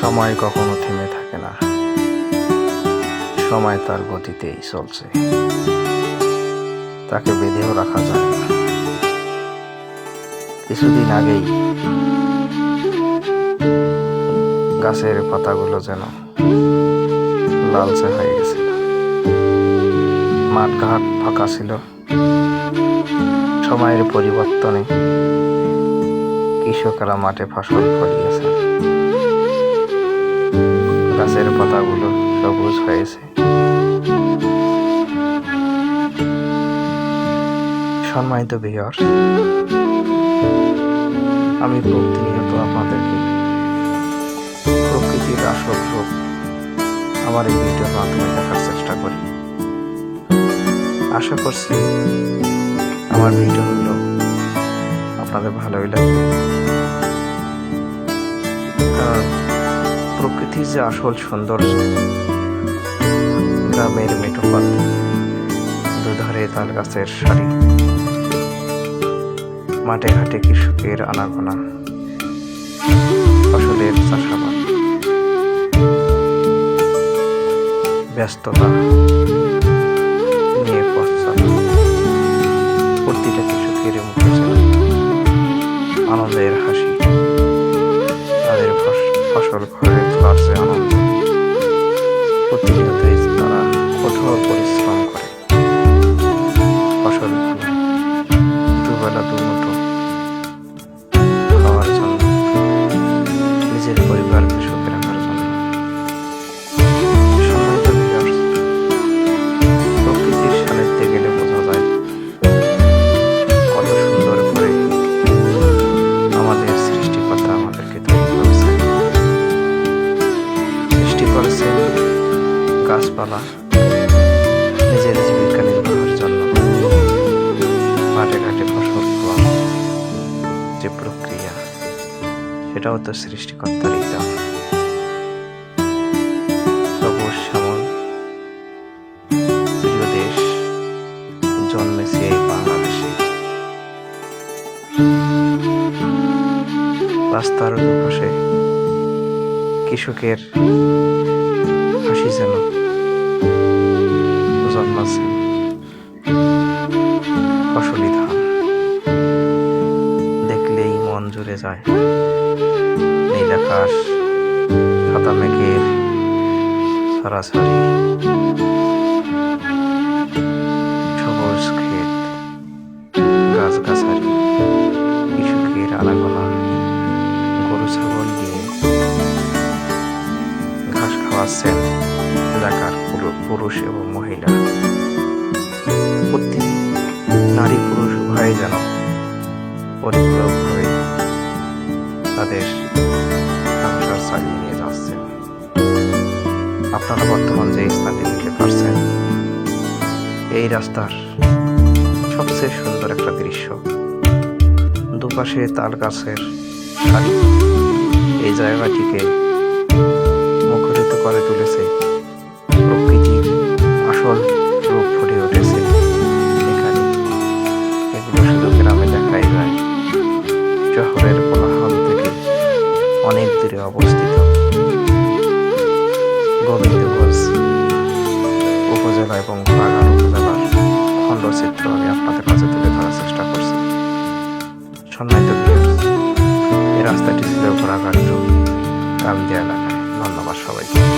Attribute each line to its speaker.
Speaker 1: সময় কখনো থেমে থাকে না। সময় তার গতিতেই চলছে। তাকে বেঁধেও রাখা যায় না। কিছুদিন আগেই গাছের পাতাগুলো যেন লালচে হয়ে গেছিল। মাঠ ঘাট ফাঁকা ছিল। সময়ের পরিবর্তনে কৃষকরা মাঠে ফসল ফলিয়েছে গাছের পাতাগুলো সবুজ হয়েছে। সম্মানিত বিহার আমি প্রতিনিয়ত আপনাদেরকে প্রকৃতির আসল রূপ আমার এই ভিডিওর মাধ্যমে দেখার চেষ্টা করি। আশা করছি আমার ভিডিওগুলো আপনাদের ভালোই লাগবে। কারণ প্রকৃতির যে আসল সৌন্দর্য, গ্রামের মেঠোপথ দুধারে তাল গাছের সারি, মাঠে ঘাটে কৃষকের আনাগোনা, ফসলের চাষাবাদ, ব্যস্ততা ঘরে আনন্দ প্রতিনিয়ত তারা কঠোর পরিশ্রম করে। ফসল দুবেলা দুমুঠো করেছে গাছপালা, নিজের জীবিকা নির্বাহের জন্য মাঠে ঘাটে ফসল ফলানো যে প্রক্রিয়া, সেটাও তো এই বাংলাদেশে। রাস্তার দুপাশে কৃষকের যেন ফসলি ধান দেখলেই মন জুড়ে যায়। নীল আকাশ সাদা মেঘের সরাসরি। সবুজ ক্ষেত, গাছগাছালি কৃষকের আনাগোনা, গরু ছাগল। দিয়ে এলাকার পুরু- পুরুষ এবং মহিলা। প্রতি নারী পুরুষ উভয়ে যেন পরিপূরকভাবে তাদের সংসার চালিয়ে নিয়ে যাচ্ছেন। আপনারা বর্তমান যে স্থানটি দেখতে পারছেন এই রাস্তার সবচেয়ে সুন্দর একটা দৃশ্য। দুপাশে তাল গাছের এই জায়গাটিকে করে তুলেছে। আসল রূপ ফুটে উঠেছে এখানে। এগুলো শুধু গ্রামে দেখাই শহরের কোলাহল থেকে অনেক দূরে অবস্থিত। গোবিন্দগঞ্জ উপজেলা এবং বাগান উপজেলার খণ্ডচিত্র আমি আপনাদের কাছে তুলে ধরার চেষ্টা করছি। সম্মানিত এই রাস্তাটি ছিল ঘোড়াঘাট কামদিয়া এলাকায় ধন্যবাদ সবাইকে।